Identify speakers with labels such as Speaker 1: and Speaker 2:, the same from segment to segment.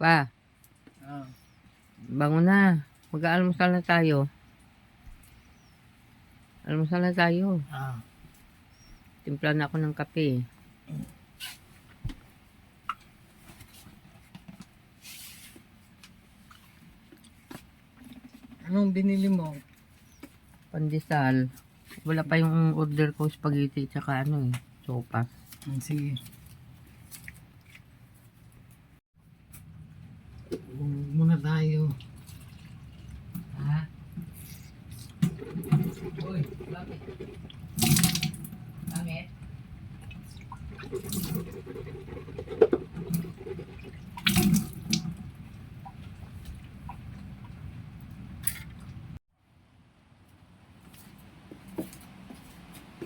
Speaker 1: Pa,
Speaker 2: Ah,
Speaker 1: bango na. Mag-aalmusal na tayo. Almusal na tayo.
Speaker 2: ah.
Speaker 1: Timpla na ako ng kape.
Speaker 2: Anong binili mo?
Speaker 1: Pandesal. Wala pa yung order ko spaghetti tsaka ano eh, sopas.
Speaker 2: Hmm, sige.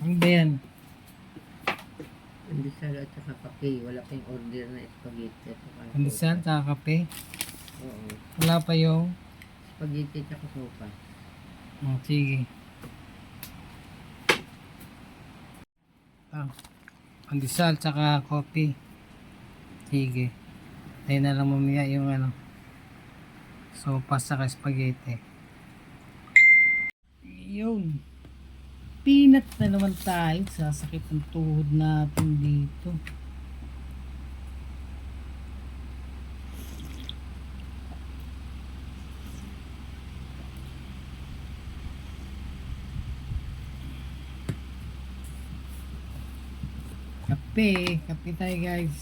Speaker 2: Ano ba yan?
Speaker 1: Pandesal at saka kape. Wala pa yung order na spaghetti at saka
Speaker 2: Pandesal,
Speaker 1: sopas.
Speaker 2: tsaka kape.
Speaker 1: Oo.
Speaker 2: Wala pa yung...
Speaker 1: Spaghetti at saka sopas.
Speaker 2: Oh, sige. Ah, pandesal, tsaka kopi. Sige. Tayo na lang mamaya yung ano. Sopas, tsaka spaghetti. Yun. Peanut na naman tayo. Sasakit ang tuhod natin dito. Kape. Kape tayo guys.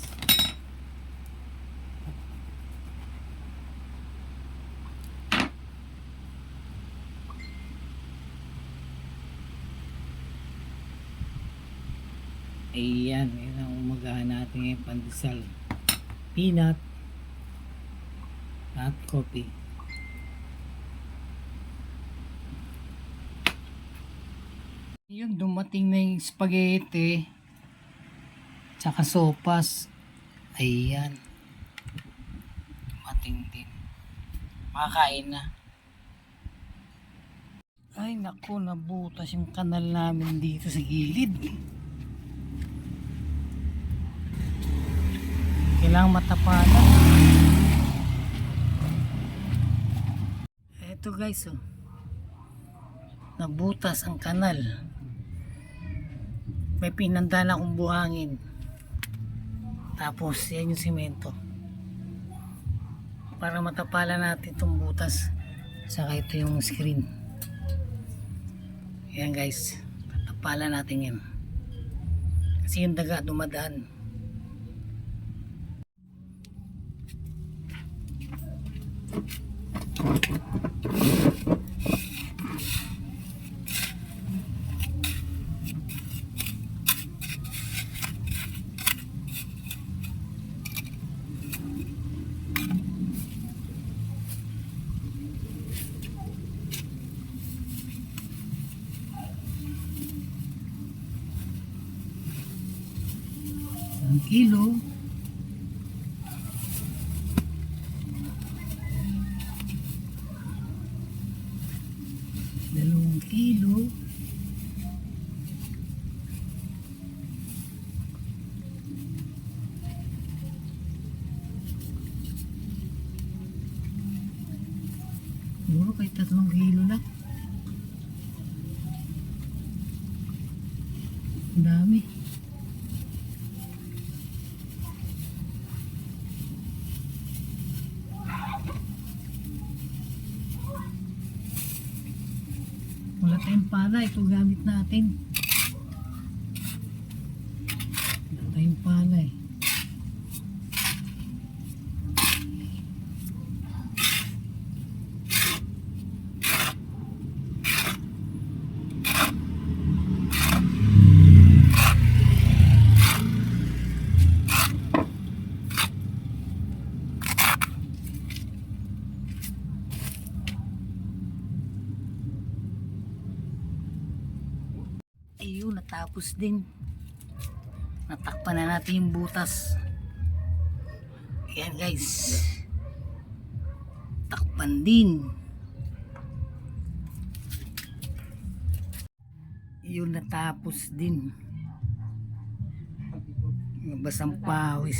Speaker 2: Ayan, yun ang umagahan natin ngayon pandesal. Peanut at coffee. Yun, dumating na yung spaghetti. Tsaka sopas. Ayan. Dumating din. Makakain na. Ay, naku, nabutas yung kanal namin dito sa gilid. Kailangan matapalan. Eto guys, oh. Nabutas ang kanal. May pinanda na akong buhangin. Tapos, yan yung simento. Para matapalan natin itong butas. Saka ito yung screen. Yan guys. Tatapalan natin yan. Kasi yung daga dumadaan. Isang kilo. Dalawang kilo. Siguro kay tatlong kilo lang. Ang dami. Wala tayong pala. Ito gamit natin. Wala tayong pala eh. Ayun, natapos din. Natakpan na natin yung butas. Ayan guys. Takpan din. Yun natapos din. Basang pawis.